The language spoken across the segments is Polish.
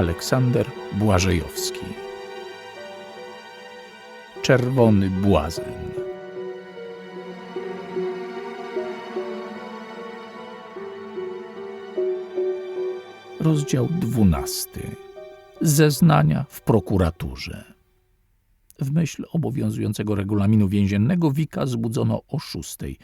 Aleksander Błażejowski. Czerwony błazen. Rozdział dwunasty. Zeznania w prokuraturze. W myśl obowiązującego regulaminu więziennego Wika zbudzono o szóstej.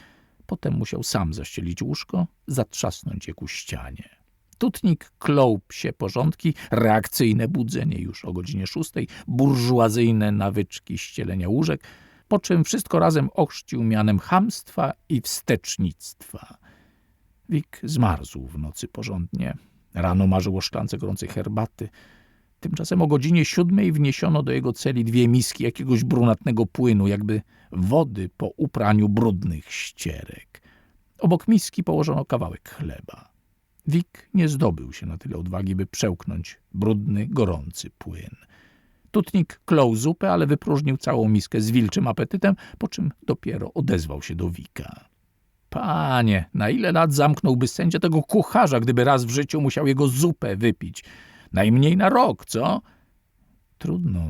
Potem musiał sam zaścielić łóżko, zatrzasnąć je ku ścianie. Tutnik klął psie porządki, reakcyjne budzenie już o godzinie szóstej, burżuazyjne nawyczki ścielenia łóżek, po czym wszystko razem ochrzcił mianem chamstwa i wstecznictwa. Wik zmarzł w nocy porządnie. Rano marzył o szklance gorącej herbaty. Tymczasem o godzinie siódmej wniesiono do jego celi dwie miski jakiegoś brunatnego płynu, jakby wody po upraniu brudnych ścierek. Obok miski położono kawałek chleba. Wik nie zdobył się na tyle odwagi, by przełknąć brudny, gorący płyn. Tutnik klął zupę, ale wypróżnił całą miskę z wilczym apetytem, po czym dopiero odezwał się do Wika. Panie, na ile lat zamknąłby sędzia tego kucharza, gdyby raz w życiu musiał jego zupę wypić? Najmniej na rok, co? Trudno.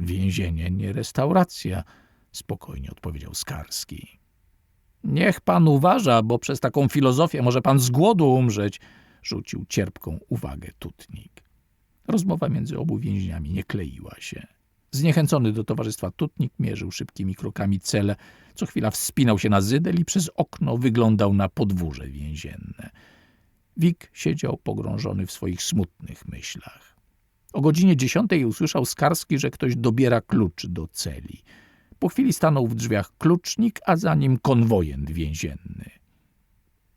Więzienie nie restauracja, spokojnie odpowiedział Skarski. Niech pan uważa, bo przez taką filozofię może pan z głodu umrzeć, rzucił cierpką uwagę Tutnik. Rozmowa między obu więźniami nie kleiła się. Zniechęcony do towarzystwa Tutnik mierzył szybkimi krokami cele, co chwila wspinał się na zydel i przez okno wyglądał na podwórze więzienne. Wik siedział pogrążony w swoich smutnych myślach. O godzinie dziesiątej usłyszał Skarski, że ktoś dobiera klucz do celi. Po chwili stanął w drzwiach klucznik, a za nim konwojent więzienny.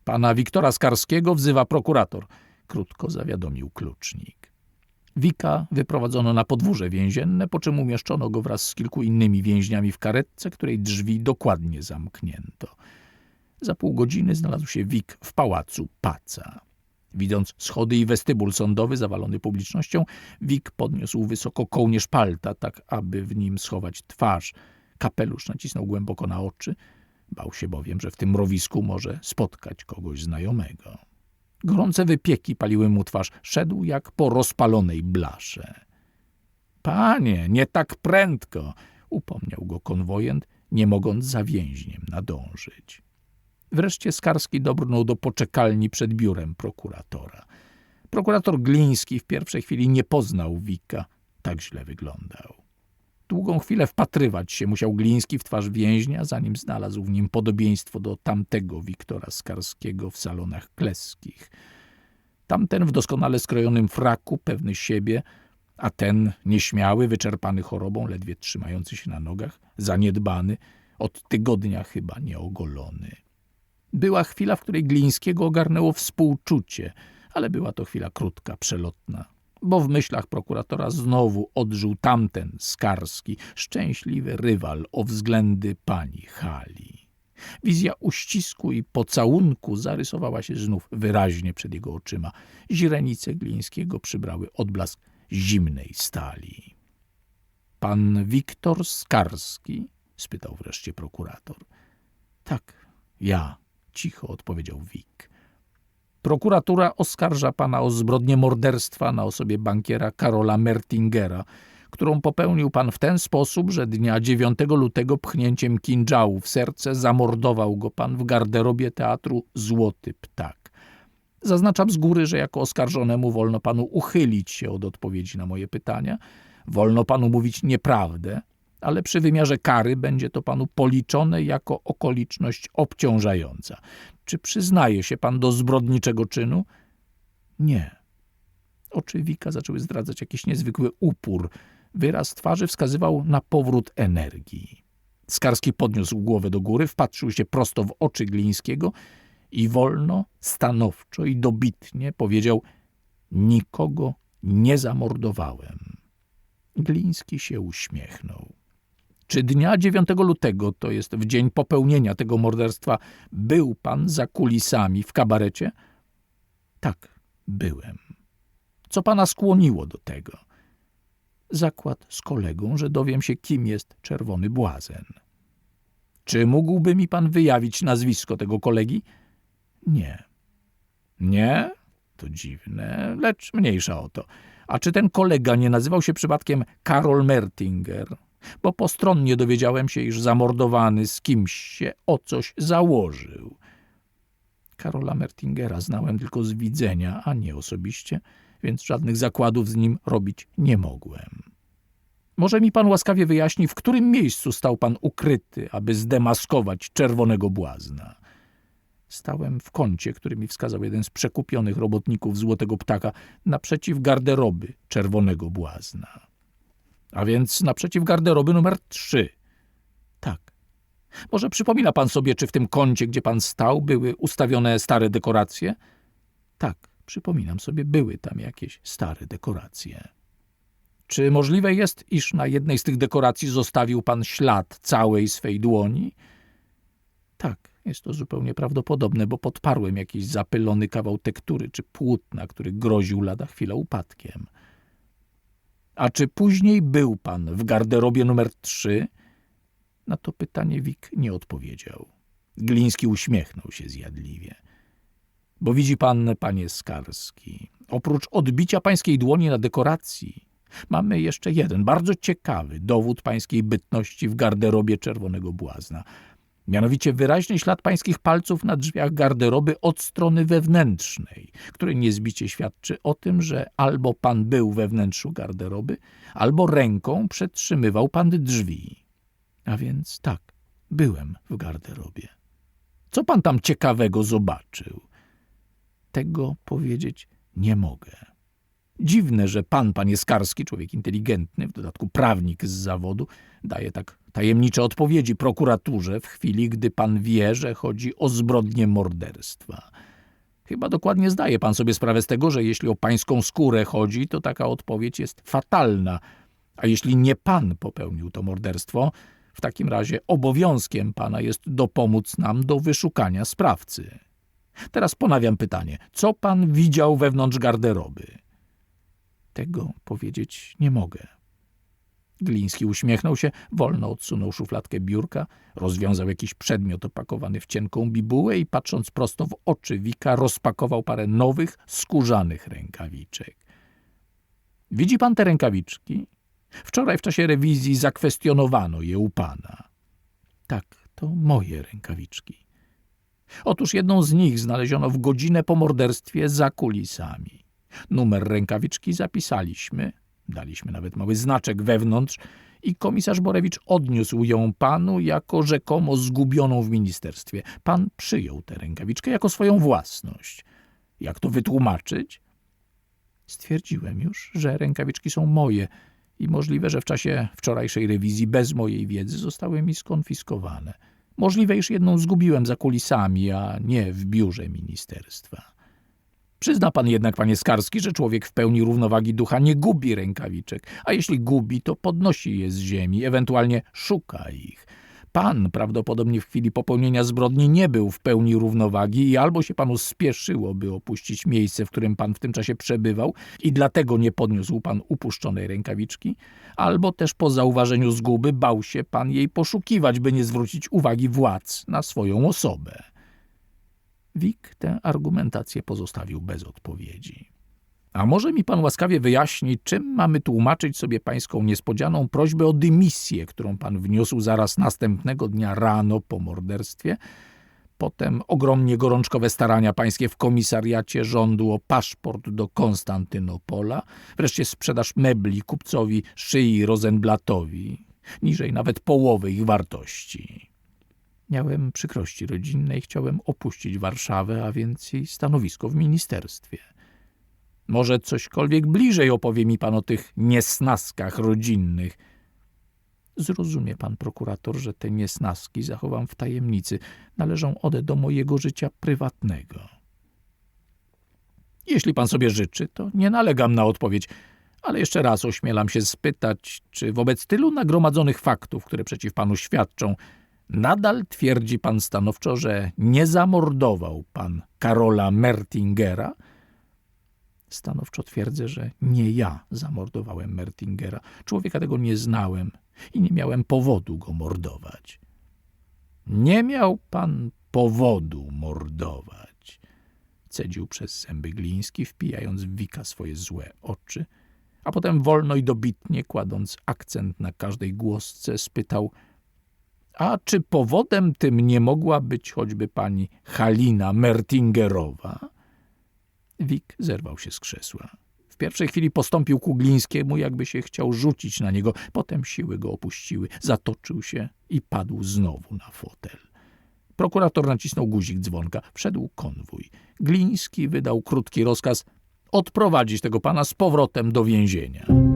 Pana Wiktora Skarskiego wzywa prokurator, krótko zawiadomił klucznik. Wika wyprowadzono na podwórze więzienne, po czym umieszczono go wraz z kilku innymi więźniami w karetce, której drzwi dokładnie zamknięto. Za pół godziny znalazł się Wik w pałacu Paca. Widząc schody i westybul sądowy zawalony publicznością, Wik podniósł wysoko kołnierz palta, tak aby w nim schować twarz. Kapelusz nacisnął głęboko na oczy. Bał się bowiem, że w tym mrowisku może spotkać kogoś znajomego. Gorące wypieki paliły mu twarz. Szedł jak po rozpalonej blasze. Panie, nie tak prędko, upomniał go konwojent, nie mogąc za więźniem nadążyć. Wreszcie Skarski dobrnął do poczekalni przed biurem prokuratora. Prokurator Gliński w pierwszej chwili nie poznał Wika. Tak źle wyglądał. Długą chwilę wpatrywać się musiał Gliński w twarz więźnia, zanim znalazł w nim podobieństwo do tamtego Wiktora Skarskiego w salonach kleskich. Tamten w doskonale skrojonym fraku, pewny siebie, a ten nieśmiały, wyczerpany chorobą, ledwie trzymający się na nogach, zaniedbany, od tygodnia chyba nieogolony. Była chwila, w której Glińskiego ogarnęło współczucie, ale była to chwila krótka, przelotna, bo w myślach prokuratora znowu odżył tamten Skarski, szczęśliwy rywal o względy pani Hali. Wizja uścisku i pocałunku zarysowała się znów wyraźnie przed jego oczyma. Źrenice Glińskiego przybrały odblask zimnej stali. Pan Wiktor Skarski? spytał wreszcie prokurator. Tak, ja, cicho odpowiedział Wik. Prokuratura oskarża pana o zbrodnię morderstwa na osobie bankiera Karola Mertingera, którą popełnił pan w ten sposób, że dnia 9 lutego pchnięciem kinżału w serce zamordował go pan w garderobie teatru Złoty Ptak. Zaznaczam z góry, że jako oskarżonemu wolno panu uchylić się od odpowiedzi na moje pytania, wolno panu mówić nieprawdę, ale przy wymiarze kary będzie to panu policzone jako okoliczność obciążająca. Czy przyznaje się pan do zbrodniczego czynu? Nie. Oczy Wika zaczęły zdradzać jakiś niezwykły upór. Wyraz twarzy wskazywał na powrót energii. Skarski podniósł głowę do góry, wpatrzył się prosto w oczy Glińskiego i wolno, stanowczo i dobitnie powiedział Nikogo nie zamordowałem. Gliński się uśmiechnął. Czy dnia 9 lutego, to jest w dzień popełnienia tego morderstwa, był pan za kulisami w kabarecie? Tak, byłem. Co pana skłoniło do tego? Zakład z kolegą, że dowiem się, kim jest czerwony błazen. Czy mógłby mi pan wyjawić nazwisko tego kolegi? Nie. Nie? To dziwne, lecz mniejsza o to. A czy ten kolega nie nazywał się przypadkiem Karol Mertinger? Bo postronnie dowiedziałem się, iż zamordowany z kimś się o coś założył. Karola Mertingera znałem tylko z widzenia, a nie osobiście, więc żadnych zakładów z nim robić nie mogłem. Może mi pan łaskawie wyjaśni, w którym miejscu stał pan ukryty, aby zdemaskować czerwonego błazna? Stałem w kącie, który mi wskazał jeden z przekupionych robotników Złotego Ptaka, naprzeciw garderoby czerwonego błazna. A więc naprzeciw garderoby numer trzy. Tak. Może przypomina pan sobie, czy w tym kącie, gdzie pan stał, były ustawione stare dekoracje? Tak, przypominam sobie, były tam jakieś stare dekoracje. Czy możliwe jest, iż na jednej z tych dekoracji zostawił pan ślad całej swej dłoni? Tak, jest to zupełnie prawdopodobne, bo podparłem jakiś zapylony kawał tektury czy płótna, który groził lada chwilę upadkiem. A czy później był pan w garderobie numer trzy? Na to pytanie Wik nie odpowiedział. Gliński uśmiechnął się zjadliwie. Bo widzi pan, panie Skarski, oprócz odbicia pańskiej dłoni na dekoracji, mamy jeszcze jeden bardzo ciekawy dowód pańskiej bytności w garderobie czerwonego błazna. Mianowicie wyraźny ślad pańskich palców na drzwiach garderoby od strony wewnętrznej, który niezbicie świadczy o tym, że albo pan był we wnętrzu garderoby, albo ręką przetrzymywał pan drzwi. A więc tak, byłem w garderobie. Co pan tam ciekawego zobaczył? Tego powiedzieć nie mogę. Dziwne, że pan, panie Skarski, człowiek inteligentny, w dodatku prawnik z zawodu, daje tak tajemnicze odpowiedzi prokuraturze w chwili, gdy pan wie, że chodzi o zbrodnię morderstwa. Chyba dokładnie zdaje pan sobie sprawę z tego, że jeśli o pańską skórę chodzi, to taka odpowiedź jest fatalna, a jeśli nie pan popełnił to morderstwo, w takim razie obowiązkiem pana jest dopomóc nam do wyszukania sprawcy. Teraz ponawiam pytanie: co pan widział wewnątrz garderoby? Tego powiedzieć nie mogę. Gliński uśmiechnął się, wolno odsunął szufladkę biurka, rozwiązał jakiś przedmiot opakowany w cienką bibułę i patrząc prosto w oczy Wika, rozpakował parę nowych, skórzanych rękawiczek. Widzi pan te rękawiczki? Wczoraj w czasie rewizji zakwestionowano je u pana. Tak, to moje rękawiczki. Otóż jedną z nich znaleziono w godzinę po morderstwie za kulisami. Numer rękawiczki zapisaliśmy, daliśmy nawet mały znaczek wewnątrz i komisarz Borewicz odniósł ją panu jako rzekomo zgubioną w ministerstwie. Pan przyjął tę rękawiczkę jako swoją własność. Jak to wytłumaczyć? Stwierdziłem już, że rękawiczki są moje i możliwe, że w czasie wczorajszej rewizji bez mojej wiedzy zostały mi skonfiskowane. Możliwe, iż jedną zgubiłem za kulisami, a nie w biurze ministerstwa. Przyzna pan jednak, panie Skarski, że człowiek w pełni równowagi ducha nie gubi rękawiczek, a jeśli gubi, to podnosi je z ziemi, ewentualnie szuka ich. Pan prawdopodobnie w chwili popełnienia zbrodni nie był w pełni równowagi i albo się panu spieszyło, by opuścić miejsce, w którym pan w tym czasie przebywał i dlatego nie podniósł pan upuszczonej rękawiczki, albo też po zauważeniu zguby bał się pan jej poszukiwać, by nie zwrócić uwagi władz na swoją osobę. Wik tę argumentację pozostawił bez odpowiedzi. A może mi pan łaskawie wyjaśni, czym mamy tłumaczyć sobie pańską niespodzianą prośbę o dymisję, którą pan wniósł zaraz następnego dnia rano po morderstwie? Potem ogromnie gorączkowe starania pańskie w komisariacie rządu o paszport do Konstantynopola, wreszcie sprzedaż mebli kupcowi Szyi Rosenblatowi, niżej nawet połowy ich wartości. Miałem przykrości rodzinne i chciałem opuścić Warszawę, a więc stanowisko w ministerstwie. Może cośkolwiek bliżej opowie mi pan o tych niesnaskach rodzinnych. Zrozumie pan prokurator, że te niesnaski zachowam w tajemnicy. Należą one do mojego życia prywatnego. Jeśli pan sobie życzy, to nie nalegam na odpowiedź, ale jeszcze raz ośmielam się spytać, czy wobec tylu nagromadzonych faktów, które przeciw panu świadczą, nadal twierdzi pan stanowczo, że nie zamordował pan Karola Mertingera – Stanowczo twierdzę, że nie ja zamordowałem Mertingera. Człowieka tego nie znałem i nie miałem powodu go mordować. Nie miał pan powodu mordować, cedził przez zęby Gliński, wpijając w Wika swoje złe oczy, a potem wolno i dobitnie, kładąc akcent na każdej głosce, spytał a czy powodem tym nie mogła być choćby pani Halina Mertingerowa? Wik zerwał się z krzesła. W pierwszej chwili postąpił ku Glińskiemu, jakby się chciał rzucić na niego. Potem siły go opuściły, zatoczył się i padł znowu na fotel. Prokurator nacisnął guzik dzwonka. Wszedł konwój. Gliński wydał krótki rozkaz odprowadzić tego pana z powrotem do więzienia.